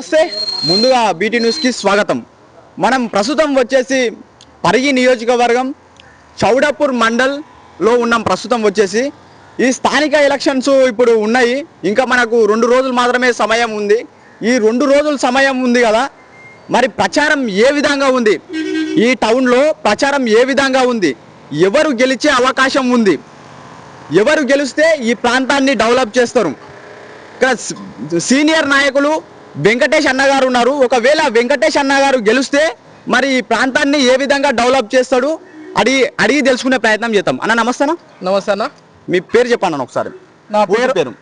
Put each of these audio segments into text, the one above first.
నమస్తే. ముందుగా బీటీ న్యూస్కి స్వాగతం. మనం ప్రస్తుతం వచ్చేసి పరిగి నియోజకవర్గం చౌడాపూర్ మండల్లో ఉన్నాం ప్రస్తుతం వచ్చేసి. ఈ స్థానిక ఎలక్షన్స్ ఇప్పుడు ఉన్నాయి. ఇంకా మనకు రెండు రోజులు మాత్రమే సమయం ఉంది. ఈ రెండు రోజుల సమయం ఉంది కదా. మరి ప్రచారం ఏ విధంగా ఉంది? ఈ టౌన్లో ప్రచారం ఏ విధంగా ఉంది? ఎవరు గెలిచే అవకాశం ఉంది? ఎవరు గెలిస్తే ఈ ప్రాంతాన్ని డెవలప్ చేస్తారు? ఇక్కడ సీనియర్ నాయకులు వెంకటేష్ అన్న గారు ఉన్నారు. ఒకవేళ వెంకటేష్ అన్న గారు గెలిస్తే మరి ఈ ప్రాంతాన్ని ఏ విధంగా డెవలప్ చేస్తాడు? అడిగి అడిగి తెలుసుకునే ప్రయత్నం చేద్దాం. అన్న నమస్తేనా నమస్తే అన్న. మీ పేరు చెప్పండి అన్న ఒకసారి. నా పేరు పేరు.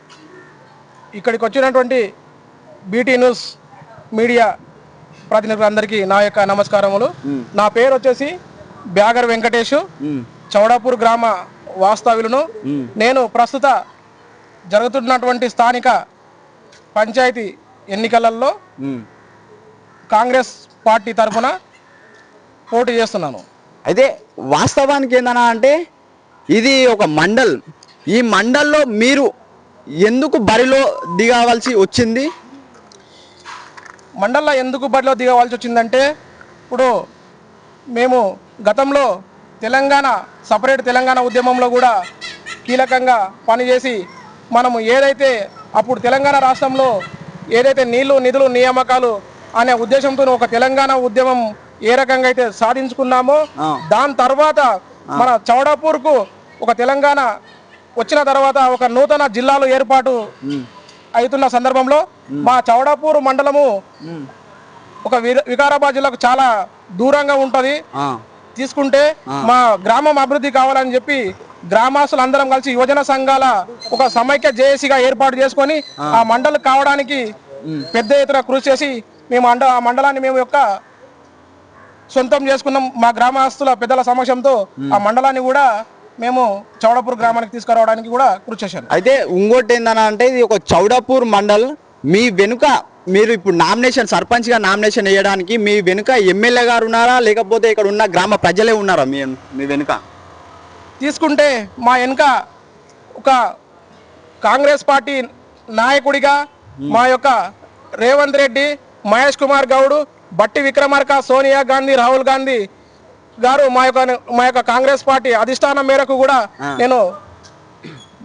ఇక్కడికి వచ్చినటువంటి బీటీ న్యూస్ మీడియా ప్రతినిధులందరికీ నా యొక్క నమస్కారములు. నా పేరు వచ్చేసి బ్యాగర్ వెంకటేష్. చౌడాపూర్ గ్రామ వాస్తవ్యులను. నేను ప్రస్తుత జరుగుతున్నటువంటి స్థానిక పంచాయతీ ఎన్నికలలో. కాంగ్రెస్ పార్టీ తరఫున పోటీ చేస్తున్నాను. అయితే వాస్తవానికి ఏందన్నా అంటే ఇది ఒక మండల్. ఈ మండల్లో మీరు ఎందుకు బరిలో దిగవలసి వచ్చింది? మండల్లో ఎందుకు బరిలో దిగవలసి వచ్చిందంటే ఇప్పుడు మేము గతంలో తెలంగాణ సపరేట్ తెలంగాణ ఉద్యమంలో కూడా కీలకంగా పనిచేసి మనము ఏదైతే అప్పుడు తెలంగాణ రాష్ట్రంలో ఏదైతే నీళ్ళు నిధులు నియామకాలు అనే ఉద్దేశంతో ఒక తెలంగాణ ఉద్యమం ఏ రకంగా అయితే సాధించుకున్నామో. దాని తర్వాత మన చౌడాపూర్కు ఒక తెలంగాణ వచ్చిన తర్వాత ఒక నూతన జిల్లాలు ఏర్పాటు అవుతున్న సందర్భంలో మా చౌడాపూర్ మండలము ఒక వికారాబాద్ జిల్లాకు చాలా దూరంగా ఉంటది. తీసుకుంటే మా గ్రామం అభివృద్ధి కావాలని చెప్పి గ్రామస్తులు అందరం కలిసి యువజన సంఘాల ఒక సమైక్య జేఏసీగా ఏర్పాటు చేసుకొని ఆ. మండలం కావడానికి పెద్ద ఎత్తున కృషి చేసి మేము అండ ఆ మండలాన్ని మేము యొక్క సొంతం చేసుకున్నాం. మా గ్రామస్తుల పెద్దల సమక్షంతో ఆ మండలాన్ని కూడా మేము చౌడపూర్ గ్రామానికి తీసుకురావడానికి కూడా కృషి చేశాను. అయితే ఇంకోటి ఏందన్నా అంటే ఇది ఒక చౌడాపూర్ మండల్. మీ వెనుక మీరు ఇప్పుడు నామినేషన్ సర్పంచ్గా నామినేషన్ వేయడానికి మీ వెనుక ఎమ్మెల్యే గారు ఉన్నారా? లేకపోతే ఇక్కడ ఉన్న గ్రామ ప్రజలే ఉన్నారా మీ మీ వెనుక? తీసుకుంటే మా వెనుక ఒక కాంగ్రెస్ పార్టీ నాయకుడిగా మా యొక్క రేవంత్ రెడ్డి మహేష్ కుమార్ గౌడ్ బట్టి విక్రమార్క సోనియా గాంధీ రాహుల్ గాంధీ గారు మా యొక్క మా యొక్క కాంగ్రెస్ పార్టీ అధిష్టానం మేరకు కూడా నేను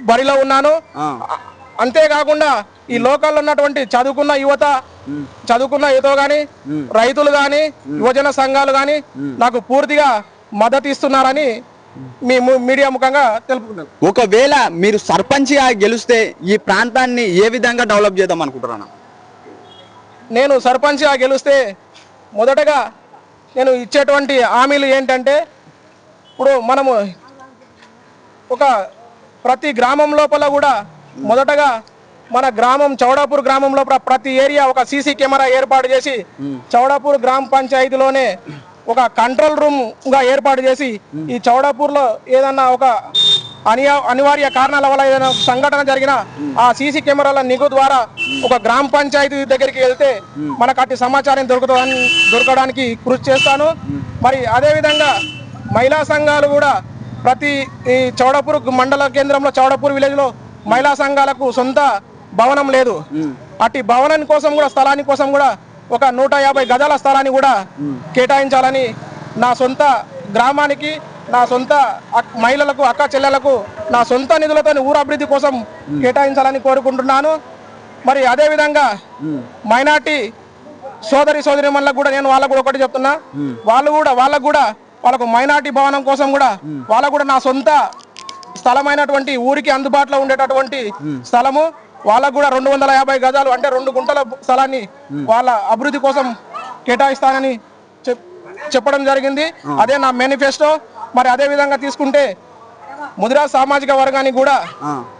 బరిలో ఉన్నాను. అంతేకాకుండా ఈ లోకల్లో ఉన్నటువంటి చదువుకున్న యువత చదువుకున్న యువత కానీ రైతులు కానీ యువజన సంఘాలు కానీ నాకు పూర్తిగా మద్దతు ఇస్తున్నారని మీ ము- మీడియా ముఖంగా ఒకవేళ మీరు సర్పంచ్గా గెలిస్తే ఈ ప్రాంతాన్ని ఏ విధంగా డెవలప్ చేద్దాం అనుకుంటున్నాను నేను సర్పంచ్గా గెలిస్తే మొదటగా నేను ఇచ్చేటువంటి హామీలు ఏంటంటే ఇప్పుడు మనము ఒక ప్రతి గ్రామం లోపల కూడా మొదటగా మన గ్రామం చౌడాపూర్ గ్రామంలో ప్ర- ప్రతి ఏరియా ఒక సీసీ కెమెరా ఏర్పాటు చేసి చౌడాపూర్ గ్రామ పంచాయతీలోనే ఒక కంట్రోల్ రూమ్గా ఏర్పాటు చేసి ఈ చౌడాపూర్లో ఏదన్నా ఒక అనియ అనివార్య కారణాల వల్ల ఏదైనా సంఘటన జరిగినా ఆ సీసీ కెమెరాల నిఘు ద్వారా ఒక గ్రామ పంచాయతీ దగ్గరికి వెళ్తే మనకు అట్టి సమాచారం దొరుకుతుందని దొరకడానికి కృషి చేస్తాను. మరి అదేవిధంగా మహిళా సంఘాలు కూడా ప్రతి ఈ చౌడపూర్ మండల కేంద్రంలో చౌడపూర్ విలేజ్లో మహిళా సంఘాలకు సొంత భవనం లేదు. అట్టి భవనం కోసం కూడా స్థలాని కోసం కూడా ఒక నూట యాభై గజాల స్థలాన్ని కూడా కేటాయించాలని నా సొంత గ్రామానికి నా సొంత మహిళలకు అక్క చెల్లెలకు నా సొంత నిధులతో ఊరు అభివృద్ధి కోసం కేటాయించాలని కోరుకుంటున్నాను. మరి అదేవిధంగా మైనార్టీ సోదరి సోదరి కూడా నేను వాళ్ళకు కూడా ఒకటి చెప్తున్నా. వాళ్ళు కూడా వాళ్ళకు కూడా వాళ్ళకు మైనార్టీ భవనం కోసం కూడా వాళ్ళకు కూడా నా సొంత స్థలమైనటువంటి ఊరికి అందుబాటులో ఉండేటటువంటి స్థలము. వాళ్ళకు కూడా రెండు వందల యాభై గజాలు అంటే రెండు గుంటల స్థలాన్ని వాళ్ళ అభివృద్ధి కోసం కేటాయిస్తానని చెప్- చెప్పడం జరిగింది. అదే నా మేనిఫెస్టో. మరి అదే విధంగా తీసుకుంటే ముదిరా సామాజిక వర్గానికి కూడా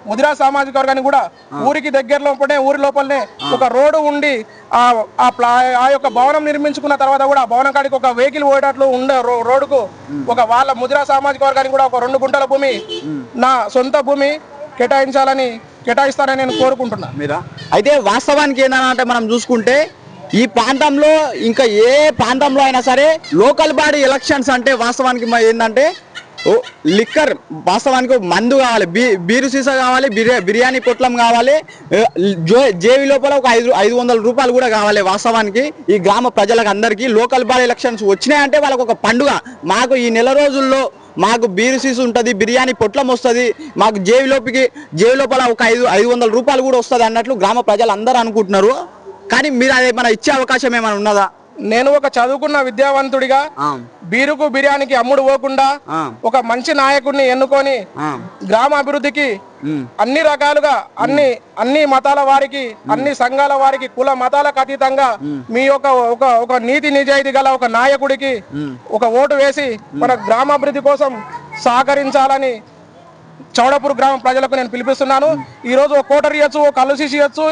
ముదిరా సామాజిక వర్గానికి కూడా ఊరికి దగ్గరలో లోపలనే ఊరి లోపలనే ఒక రోడ్డు ఉండి ఆ ఆ యొక్క భవనం నిర్మించుకున్న తర్వాత కూడా ఆ భవనం కాడికి ఒక వెహికల్ పోయేటట్లు ఉండే రోడ్డుకు ఒక వాళ్ళ ముదిరా సామాజిక వర్గానికి కూడా ఒక రెండు గుంటల భూమి నా సొంత భూమి కేటాయించాలని కేటాయిస్తారని నేను కోరుకుంటున్నా. మీరా? అయితే వాస్తవానికి ఏంటంటే మనం చూసుకుంటే ఈ ప్రాంతంలో ఇంకా ఏ ప్రాంతంలో అయినా సరే లోకల్ బాడీ ఎలక్షన్స్ అంటే వాస్తవానికి ఏంటంటే ఓ లిక్కర్ వాస్తవానికి మందు కావాలి. బీ బీరు సీసా కావాలి బిర్యా బిర్యానీ పొట్లం కావాలి జో జేవి లోపల ఒక ఐదు ఐదు వందల రూపాయలు కూడా కావాలి వాస్తవానికి ఈ గ్రామ ప్రజలకు అందరికీ. లోకల్ బాడీ ఎలక్షన్స్ వచ్చినాయంటే వాళ్ళకు ఒక పండుగ. మాకు ఈ నెల రోజుల్లో మాకు బీరు సీసు ఉంటుంది బిర్యానీ పొట్లం వస్తుంది మాకు జేవి జేబు లోపల ఒక ఐదు ఐదు వందల రూపాయలు కూడా వస్తుంది అన్నట్లు గ్రామ ప్రజలు అందరూ అనుకుంటున్నారు. కానీ మీరు అది మన ఇచ్చే అవకాశం ఏమైనా ఉన్నదా? నేను ఒక చదువుకున్న విద్యావంతుడిగా బీరుకు బిర్యానీకి అమ్ముడు పోకుండా. ఒక మంచి నాయకుడిని ఎన్నుకొని. గ్రామ అభివృద్ధికి. అన్ని రకాలుగా అన్ని అన్ని మతాల వారికి అన్ని సంఘాల వారికి కుల మతాలకు అతీతంగా మీ యొక్క ఒక ఒక నీతి నిజాయితీ గల ఒక నాయకుడికి ఒక ఓటు వేసి మన గ్రామాభివృద్ధి కోసం సహకరించాలని చౌడపూర్ గ్రామ ప్రజలకు నేను పిలిపిస్తున్నాను. ఈ రోజు ఒక కోటర్ ఇవ్వచ్చు ఒక సీసి ఇవ్వచ్చు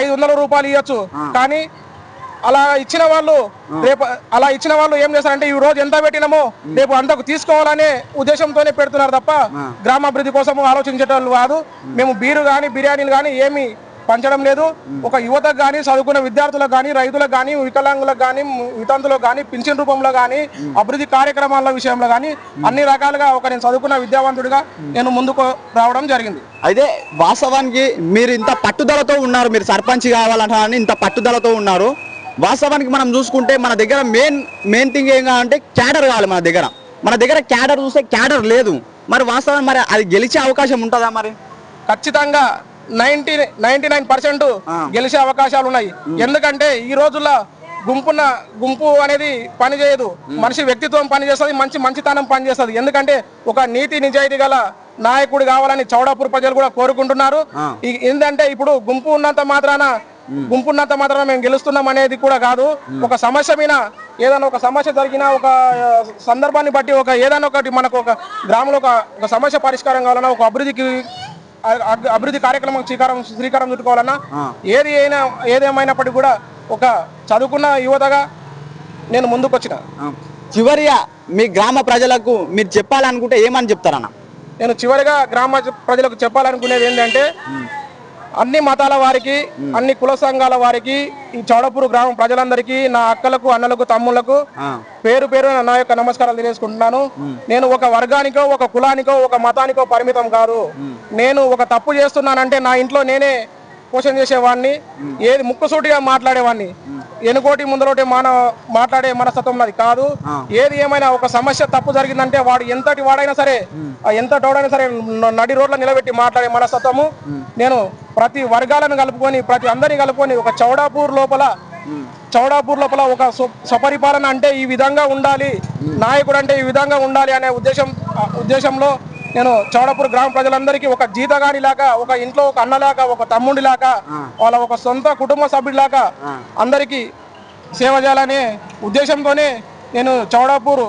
ఐదు వందల రూపాయలు ఇవ్వచ్చు. కానీ అలా ఇచ్చిన వాళ్ళు రేపు అలా ఇచ్చిన వాళ్ళు ఏం చేస్తారంటే ఈ రోజు ఎంత పెట్టినామో రేపు అంతకు తీసుకోవాలనే ఉద్దేశంతోనే పెడుతున్నారు తప్ప గ్రామాభివృద్ధి కోసం ఆలోచించేటోళ్ళు కాదు. మేము బీరు కానీ బిర్యానీలు కానీ ఏమి పంచడం లేదు. ఒక యువతకు కానీ చదువుకున్న విద్యార్థులకు కానీ రైతులకు కానీ వికలాంగులకు కానీ వితంతులకు కానీ పింఛన్ రూపంలో కానీ అభివృద్ధి కార్యక్రమాల విషయంలో కానీ అన్ని రకాలుగా ఒక నేను చదువుకున్న విద్యావంతుడిగా నేను ముందుకు రావడం జరిగింది. అయితే వాస్తవానికి మీరు ఇంత పట్టుదలతో ఉన్నారు మీరు సర్పంచ్ కావాలంటారని ఇంత పట్టుదలతో ఉన్నారు. వాస్తవానికి మనం చూసుకుంటే మన దగ్గర మెయిన్ మెయిన్ థింగ్ ఏం కావాలంటే క్యాడర్ కావాలి మన దగ్గర. మన దగ్గర క్యాడర్ చూస్తే క్యాడర్ లేదు. మరి వాస్తవం మరి అది గెలిచే అవకాశం ఉంటుందా మరి? ఖచ్చితంగా నైన్టీ నైన్టీ నైన్ పర్సెంట్ గెలిచే అవకాశాలు ఉన్నాయి. ఎందుకంటే ఈ రోజుల్లో గుంపున గుంపు అనేది పని చేయదు మనిషి వ్యక్తిత్వం పని చేస్తుంది మంచి మంచితనం పని చేస్తుంది ఎందుకంటే ఒక నీతి నిజాయితీ గల నాయకుడు కావాలని చౌడాపూర్ ప్రజలు కూడా కోరుకుంటున్నారు. ఏంటంటే ఇప్పుడు గుంపు ఉన్నంత మాత్రాన గుంపు ఉన్నంత మాత్రాన మేము గెలుస్తున్నాం అనేది కూడా కాదు. ఒక సమస్య మీద ఏదైనా ఒక సమస్య జరిగినా ఒక సందర్భాన్ని బట్టి ఒక ఏదైనా ఒకటి మనకు ఒక గ్రామంలో ఒక సమస్య పరిష్కారం కావాలన్నా ఒక అభివృద్ధికి అభివృద్ధి కార్యక్రమం శ్రీకారం శ్రీకారం చుట్టుకోవాలన్నా ఏది అయినా ఏదేమైనప్పటికీ కూడా ఒక చదువుకున్న యువతగా నేను ముందుకు వచ్చిన. చివరిగా మీ గ్రామ ప్రజలకు మీరు చెప్పాలనుకుంటే ఏమని చెప్తారన్న? నేను చివరిగా గ్రామ ప్రజలకు చెప్పాలనుకునేది ఏంటంటే అన్ని మతాల వారికి అన్ని కుల సంఘాల వారికి ఈ చౌడపూరు గ్రామ ప్రజలందరికీ నా అక్కలకు అన్నలకు తమ్ముళ్ళకు పేరు పేరు నా యొక్క నమస్కారాలు తెలియజేసుకుంటున్నాను. నేను ఒక వర్గానికో ఒక కులానికో ఒక మతానికో పరిమితం కాదు. నేను ఒక తప్పు చేస్తున్నానంటే నా ఇంట్లో నేనే పోషణ చేసేవాడిని ఏది ముక్కుసూటిగా మాట్లాడేవాడిని. ఎనుకోటి ముందరోటి మాన మాట్లాడే మనస్తత్వం నాది కాదు. ఏది ఏమైనా ఒక సమస్య తప్పు జరిగిందంటే వాడు ఎంతటి వాడైనా సరే ఎంత టోడైనా సరే నడి రోడ్ల నిలబెట్టి మాట్లాడే మనస్తత్వము. నేను ప్రతి వర్గాలను కలుపుకొని ప్రతి అందరిని కలుపుకొని ఒక చౌడాపూర్ లోపల చౌడాపూర్ లోపల ఒక స్వపరిపాలన అంటే ఈ విధంగా ఉండాలి. నాయకుడు అంటే ఈ విధంగా ఉండాలి అనే ఉద్దేశం ఉద్దేశంలో నేను చౌడాపూర్ గ్రామ ప్రజలందరికీ ఒక జీతగాడి లాగా ఒక ఇంట్లో ఒక అన్నలాగా ఒక తమ్ముడి లాగా వాళ్ళ ఒక సొంత కుటుంబ సభ్యుడిలాగా అందరికీ సేవ చేయాలనే ఉద్దేశంతోనే నేను చౌడాపూర్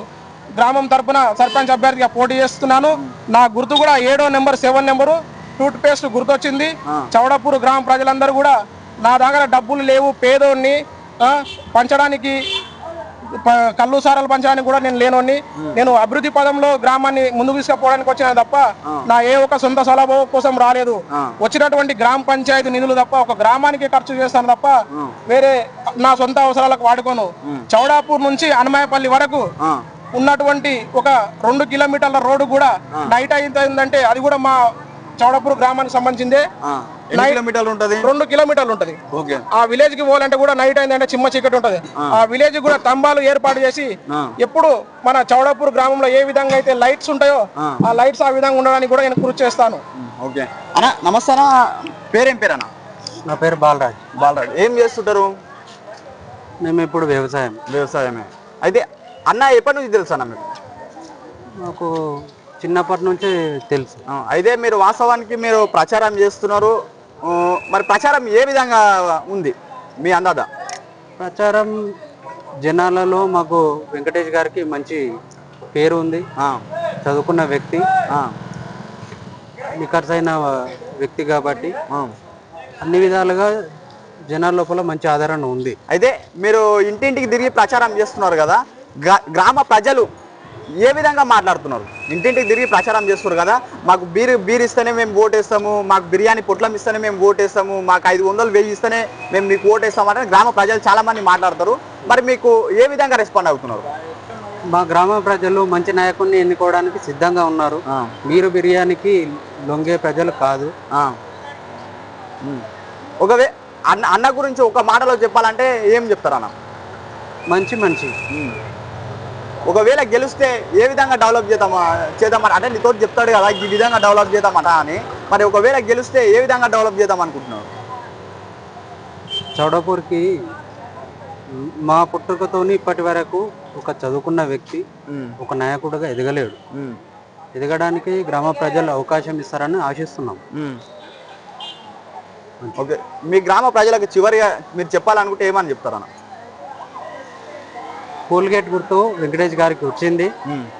గ్రామం తరపున సర్పంచ్ అభ్యర్థిగా పోటీ చేస్తున్నాను. నా గుర్తు కూడా ఏడో number seven number tooth paste గుర్తొచ్చింది. చౌడాపూర్ గ్రామ ప్రజలందరూ కూడా నా దగ్గర డబ్బులు లేవు పేదోడిని పంచడానికి కళ్ళు సారాలు పంచడానికి కూడా నేను లేనోని నేను అభివృద్ధి పదంలో గ్రామాన్ని ముందుకు తీసుకుపోవడానికి వచ్చిన తప్ప నా ఏ ఒక సొంత సలభ కోసం రాలేదు. వచ్చినటువంటి గ్రామ పంచాయతీ నిధులు తప్ప ఒక గ్రామానికి ఖర్చు చేస్తాను తప్ప వేరే నా సొంత అవసరాలకు వాడుకోను. చౌడాపూర్ నుంచి అనమాయపల్లి వరకు ఉన్నటువంటి ఒక రెండు కిలోమీటర్ల రోడ్డు కూడా నైట్ అయిందంటే అది కూడా మా చౌడాపూర్ గ్రామానికి సంబంధించిందే. కిలోమీటర్లు ఉంటుంది? రెండు కిలోమీటర్లు ఉంటది. ఓకే. ఆ విలేజ్కి పోవాలంటే కూడా నైట్ అయిందంటే చిమ్మ చీకటి ఉంటది. ఆ. విలేజ్ కూడా స్తంభాలు ఏర్పాటు చేసి ఎప్పుడు మన చౌడాపూర్ గ్రామంలో ఏ విధంగా అయితే లైట్స్ ఉంటాయో ఆ. లైట్స్ ఆ విధంగా ఉండడానికి కూడా నేను కృషి చేస్తాను. ఓకే. అన్న నమస్తే అన్న పేరేం పేరన్న? నా పేరు బాలరాజ్. బాలరాడు ఏం చేస్తుంటారు? మేము ఇప్పుడు వ్యవసాయం. వ్యవసాయమే. అయితే అన్న ఎప్పటి నుంచి తెలుసు అన్న మీకు? మాకు చిన్నప్పటి నుంచి తెలుసు. ఆ, అయితే మీరు వాస్తవానికి మీరు ప్రచారం చేస్తున్నారు. మరి ప్రచారం ఏ విధంగా ఉంది మీ అందాద? ప్రచారం జనాలలో మాకు వెంకటేష్ గారికి మంచి పేరు ఉంది. చదువుకున్న వ్యక్తి. నిఖర్సైన వ్యక్తి కాబట్టి. అన్ని విధాలుగా జనాల లోపల మంచి ఆదరణ ఉంది. అయితే మీరు ఇంటింటికి తిరిగి ప్రచారం చేస్తున్నారు కదా. గ్రా- గ్రామ ప్రజలు ఏ విధంగా మాట్లాడుతున్నారు? ఇంటింటికి తిరిగి ప్రచారం చేస్తున్నారు కదా? మాకు బీరు బీర్ ఇస్తేనే మేము ఓటేస్తాము మాకు బిర్యానీ పొట్లం ఇస్తేనే మేము ఓటేస్తాము మాకు ఐదు వందలు వెయ్యి ఇస్తేనే మేము మీకు ఓటేస్తాము అంటే గ్రామ ప్రజలు చాలా మంది మాట్లాడతారు. మరి మీకు ఏ విధంగా రెస్పాండ్ అవుతున్నారు? మా గ్రామ ప్రజలు మంచి నాయకుడిని ఎన్నుకోవడానికి సిద్ధంగా ఉన్నారు. మీరు బిర్యానీకి లొంగే ప్రజలు కాదు. ఒకవే అన్న అన్న గురించి ఒక మాటలో చెప్పాలంటే ఏం చెప్తారు అన్న? మంచి మనిషి. ఒకవేళ గెలిస్తే ఏ విధంగా డెవలప్ చేద్దామా? చేద్దామని అంటే నీతో చెప్తాడు కదా ఈ విధంగా డెవలప్ చేద్దామట అని. మరి ఒకవేళ గెలిస్తే ఏ విధంగా డెవలప్ చేద్దాం అనుకుంటున్నావు? చౌడపూర్కి మా పుట్టుకతోని ఇప్పటి వరకు ఒక చదువుకున్న వ్యక్తి ఒక నాయకుడిగా ఎదగలేడు. ఎదగడానికి గ్రామ ప్రజలు అవకాశం ఇస్తారని ఆశిస్తున్నాం. ఓకే. మీ గ్రామ ప్రజలకు చివరిగా మీరు చెప్పాలనుకుంటే ఏమని చెప్తారన్న? కోల్గేట్ గుర్తు వెంకటేష్ గారికి వచ్చింది.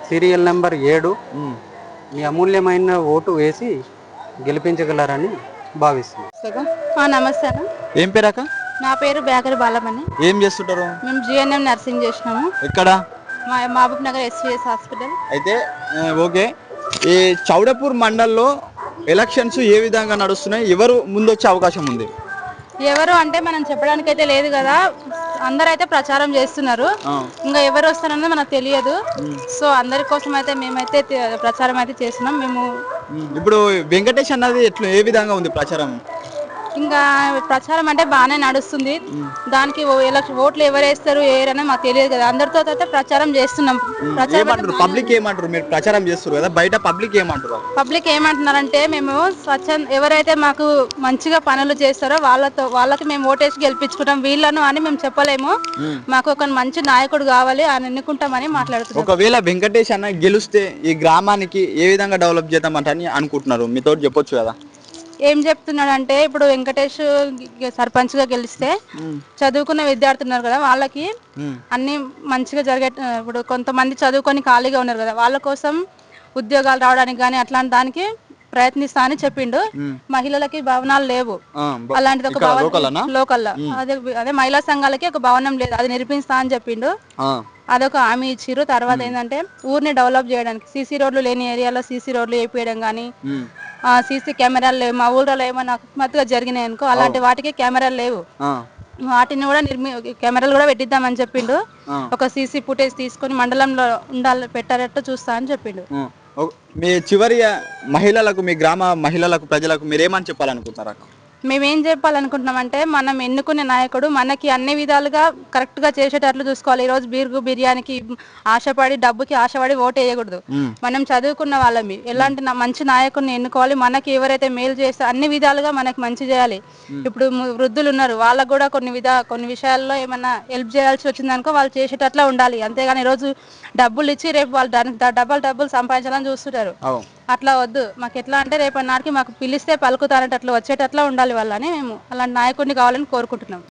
సీరియల్ నెంబర్ ఏడు. మీ అమూల్యమైన ఓటు వేసి గెలిపించగలరని భావిస్తున్నాం. ఆ, నమస్తే అన్న. ఏం పేరాక నా పేరు బేకరి బాలమని ఏం చేస్తుంటారు? మేము జిఎన్ఎం నర్సింగ్ చేసినాము. ఎక్కడ? మా మహబూబ్ నగర్ ఎస్విఎస్ హాస్పిటల్. అయితే ఓకే. ఈ చౌడపూర్ మండల్లో ఎలక్షన్స్ ఏ విధంగా నడుస్తున్నాయి? ఎవరు ముందొచ్చే అవకాశం ఉంది? ఎవరు అంటే మనం చెప్పడానికి అయితే లేదు కదా. అందరూ అయితే ప్రచారం చేస్తున్నారు. ఇంకా ఎవరు వస్తారన్నది మనకు తెలియదు. సో అందరి కోసం అయితే మేమైతే ప్రచారం అయితే చేస్తున్నాం. మేము. ఇప్పుడు వెంకటేష్ అన్నది ఎట్లా ఏ విధంగా ఉంది ప్రచారం? ఇంకా ప్రచారం అంటే బాగానే నడుస్తుంది. దానికి ఓట్లు ఎవరు వేస్తారు వేయరని మాకు తెలియదు కదా. అందరితో అయితే ప్రచారం చేస్తున్నాం. ఏమంటారు? పబ్లిక్ ఏమంటారు? మీరు ప్రచారం చేస్తారు కదా బయట పబ్లిక్ ఏమంటారు పబ్లిక్ ఏమంటున్నారంటే మేము స్వచ్ఛంద ఎవరైతే మాకు మంచిగా పనులు చేస్తారో వాళ్ళతో వాళ్ళకి మేము ఓటేసి గెలిపించుకుంటాం. వీళ్ళను అని మేము చెప్పలేము. మాకు ఒక మంచి నాయకుడు కావాలి అని ఎన్నుకుంటామని మాట్లాడుతున్నాం. ఒకవేళ వెంకటేష్ అన్న గెలిస్తే ఈ గ్రామానికి ఏ విధంగా డెవలప్ చేద్దామంటని అనుకుంటున్నారు? మీతో చెప్పొచ్చు కదా. ఏం చెప్తున్నాడంటే ఇప్పుడు వెంకటేష్ సర్పంచ్గా గెలిస్తే చదువుకున్న విద్యార్థులు ఉన్నారు కదా వాళ్ళకి అన్ని మంచిగా జరిగే ఇప్పుడు కొంతమంది చదువుకొని ఖాళీగా ఉన్నారు కదా వాళ్ళ కోసం ఉద్యోగాలు రావడానికి కానీ అట్లాంటి దానికి ప్రయత్నిస్తా అని చెప్పిండు. మహిళలకి భవనాలు లేవు. అలాంటిది ఒక? భవనం లోకల్లో. అదే అదే మహిళా సంఘాలకి ఒక భవనం లేదు అది నిర్మిస్తా అని చెప్పిండు. అదొక హామీ ఇచ్చిర్రు. తర్వాత ఏంటంటే ఊరిని డెవలప్ చేయడానికి సీసీ రోడ్లు లేని ఏరియాలో సీసీ రోడ్లు వేయించడం కానీ సీసీ కెమెరాలు లేవు. మా ఊళ్ళో ఏమైనా అకస్మాత్తుగా జరిగినాయి అనుకో అలాంటి వాటికి కెమెరాలు లేవు. వాటిని కూడా నిర్మి కెమెరాలు కూడా పెట్టిద్దామని చెప్పిండు. ఒక సీసీ ఫుటేజ్ తీసుకొని మండలంలో ఉండాలి పెట్టారట్టు చూస్తా అని చెప్పిండు. మీ చివరి మహిళలకు మీ గ్రామ మహిళలకు ప్రజలకు మీరేమని చెప్పాలనుకుంటున్నారు అక్క మేమేం చెప్పాలనుకుంటున్నామంటే మనం ఎన్నుకునే నాయకుడు మనకి అన్ని విధాలుగా కరెక్ట్గా చేసేటట్లు చూసుకోవాలి. ఈ రోజు బీర్గు బిర్యానీకి ఆశపడి డబ్బుకి ఆశపడి ఓటు వేయకూడదు. మనం చదువుకున్న వాళ్ళమి. ఎలాంటి మంచి నాయకుడిని ఎన్నుకోవాలి? మనకి ఎవరైతే మేలు చేస్తే అన్ని విధాలుగా మనకి మంచి చేయాలి. ఇప్పుడు వృద్ధులు ఉన్నారు. వాళ్ళకు కూడా కొన్ని విధా కొన్ని విషయాల్లో ఏమన్నా హెల్ప్ చేయాల్సి వచ్చిందనుకో వాళ్ళు చేసేటట్లా ఉండాలి. అంతేగాని ఈరోజు డబ్బులు ఇచ్చి రేపు వాళ్ళు డబల్ డబ్బులు సంపాదించాలని చూస్తుంటారు. అట్లా వద్దు. మాకు ఎట్లా అంటే రేపటి నాటికి మాకు పిలిస్తే పలుకుతారంటే అట్లా వచ్చేటట్లా ఉండాలి వాళ్ళని మేము. అలాంటి నాయకుడిని కావాలని కోరుకుంటున్నాం.